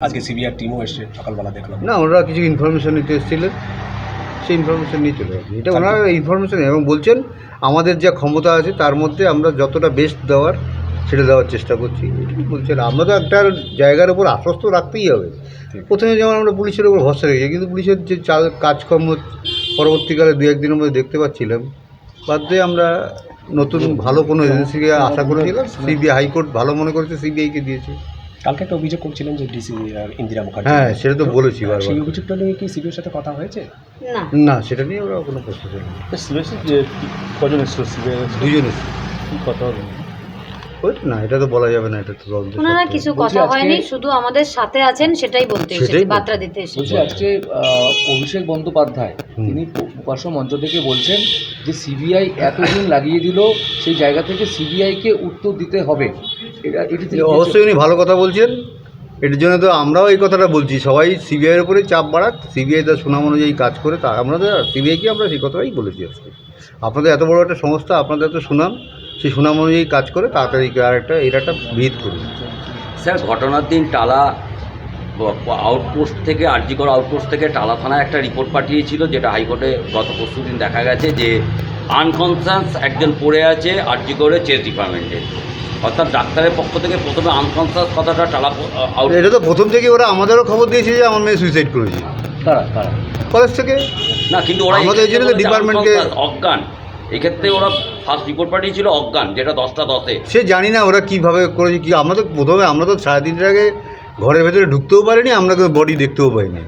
আজকে সিবিআর টিমও এসছে সকালবেলা দেখলাম। না ওনারা কিছু ইনফরমেশন নিতে এসেছিলেন। সেই ইনফরমেশন নিয়ে চলে গেছে। এটা ওনারা ইনফরমেশন এবং বলছেন আমাদের যা ক্ষমতা আছে তার মধ্যে আমরা যতটা বেস্ট দেওয়ার সেটা দেওয়ার চেষ্টা করছি। বলছেন আমরা তো একটা জায়গার উপর আশ্বস্ত রাখতেই হবে। প্রথমে যেমন আমরা পুলিশের উপর ভরসা রেখেছি কিন্তু পুলিশের যে চা- কাজকর্ম পরবর্তীকালে দু একদিনের মধ্যে দেখতে পাচ্ছিলাম। বাদ দিয়ে আমরা নতুন ভালো কোনো এজেন্সিকে আশা করেছিলাম সিবিআই হাইকোর্ট ভালো মনে করেছে সিবিআইকে দিয়েছে। কালকে একটা অভিযোগ করছিলেন যে ডিসি ইন্দিরা মুখার্জি। হ্যাঁ সেটা তো বলেছি বারবার। সেই অভিযোগটা নিয়ে কি সিবিআর সাথে কথা হয়েছে? না। না সেটা নিয়ে ওরা কোনো প্রশ্ন ছিল না কজন এসেছিল? সিবিএস দুজন এসেছে। কি কথা হবে ওই না এটা তো বলা যাবে না এটা তো তদন্ত ওনারা কিছু কথা হয়নি শুধু আমাদের সাথে আছেন সেটাই বলতে এসেছে। বার্তা দিতে এসেছে। বলছি আজকে অভিষেক বন্দ্যোপাধ্যায় তিনি উপাস্য মঞ্চ থেকে বলছেন যে সিবিআই এতদিন লাগিয়ে দিল সেই জায়গা থেকে সিবিআইকে উত্তর দিতে হবে। এটা এটি অবশ্যই উনি ভালো কথা বলছেন। এটার জন্য তো আমরাও এই কথাটা বলছি। সবাই সিবিআইয়ের উপরে চাপ বাড়াক। সিবিআই তার সুনাম অনুযায়ী কাজ করে তা আমরা তো সিবিআইকে আমরা সেই কথাটাই বলেছি আজকে। আপনাদের এত বড় একটা সংস্থা আপনাদের এত সুনাম সেই সুনাম অনুযায়ী কাজ করে তাড়াতাড়ি আর একটা এটা একটা ভিত করুন স্যার ঘটনার দিন টালা আউটপোস্ট থেকে আরজিকর আউটপোস্ট থেকে টালা থানায় একটা রিপোর্ট পাঠিয়েছিল যেটা হাইকোর্টে গত পরশু দিন দেখা গেছে যে আনকনসাস একজন পড়ে আছে আরজিকরের চেস ডিপার্টমেন্টে অর্থাৎ ডাক্তারের পক্ষ থেকে প্রথমে আনকনসাস কথাটা টালা এটা তো প্রথম থেকে ওরা আমাদেরও খবর দিয়েছে যে আমার মেয়ে সুইসাইড করেছে। কারা কারা কলেজ থেকে? না কিন্তু ওরা আমাদের এই জন্য ডিপার্টমেন্টকে- অজ্ঞান। এক্ষেত্রে ওরা ফার্স্ট রিপোর্ট পাঠিয়েছিল অজ্ঞান যেটা দশটা দশে। সে জানি না ওরা কীভাবে করেছে কি আমরা তো প্রথমে আমরা তো সাড়ে তিনটার আগে ঘরের ভেতরে ঢুকতেও পারিনি আমরা তো বডি দেখতেও পাইনি।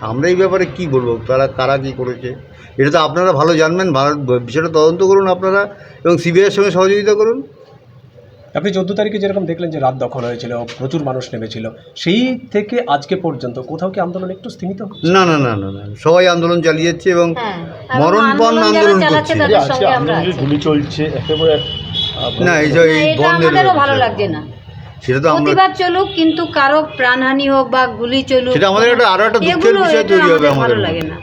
আমরা এই ব্যাপারে কি বলব? তারা কারা কী করেছে? এটা তো আপনারা ভালো জানবেন ভালো বিষয়টা তদন্ত করুন আপনারা এবং সিবিআইয়ের সঙ্গে সহযোগিতা করুন। আপনি চোদ্দ তারিখে যেরকম দেখলেন যে রাত দখল হয়েছিল প্রচুর মানুষ নেমেছিল সেই থেকে আজকে পর্যন্ত কোথাও কি আন্দোলন একটু স্থিমিত না না না না না সবাই আন্দোলন চালিয়েছে এবং হ্যাঁ মরণপণ আন্দোলন করছে। আজকে আন্দোলন যে চলছে একেবারে না এই যে এই বন্ধের ভালো লাগছে না। সেটা তো প্রতিবাদ চলুক কিন্তু কারও প্রাণহানি হোক বা গুলি চলুক সেটা আমাদের একটা আরও একটা দুঃখের বিষয় তৈরি হবে আমাদের ভালো লাগে না।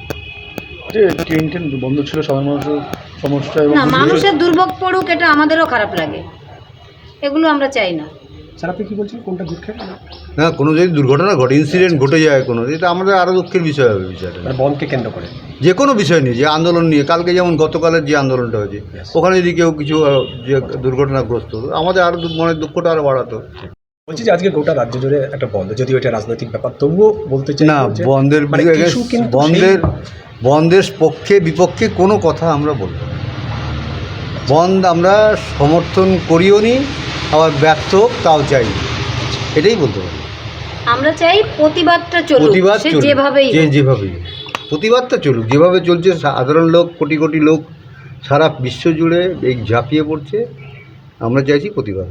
ট্রেন ট্রেন বন্ধ ছিল সাধারণ মানুষের সমস্যা এবং মানুষের দুর্ভোগ পড়ুক এটা আমাদেরও খারাপ লাগে। এগুলো আমরা চাই না। স্যার আপনি কি বলছেন? কোনটা দুঃখের? না কোনো যদি দুর্ঘটনা ঘটে ইনসিডেন্ট ঘটে যায় কোনো এটা আমাদের আরও দুঃখের বিষয় হবে বিষয়টা। মানে বনকে কেন্দ্র করে? যে কোনো বিষয় নিয়ে যে আন্দোলন নিয়ে কালকে যেমন গতকালের যে আন্দোলনটা হয়েছে ওখানে যদি কেউ কিছু যে দুর্ঘটনাগ্রস্ত আমাদের আরও মনের দুঃখটা আরও বাড়াতো। বলছি যে আজকে গোটা রাজ্য জুড়ে একটা বন্ধ যদিও এটা রাজনৈতিক ব্যাপার তবুও বলতে চাই না বন্ধের মানে কিন্তু বন্ধের বন্ধের পক্ষে বিপক্ষে কোনো কথা আমরা বলব বন্ধ আমরা সমর্থন করিও নি আবার ব্যর্থ তাও চাই। এটাই বলতে পারি। আমরা চাই প্রতিবাদটা চলুক প্রতিবাদ যেভাবেই যেভাবে যেভাবেই প্রতিবাদটা চলুক যেভাবে চলছে সাধারণ লোক কোটি কোটি লোক সারা বিশ্ব জুড়ে এই ঝাঁপিয়ে পড়ছে। আমরা চাইছি প্রতিবাদ।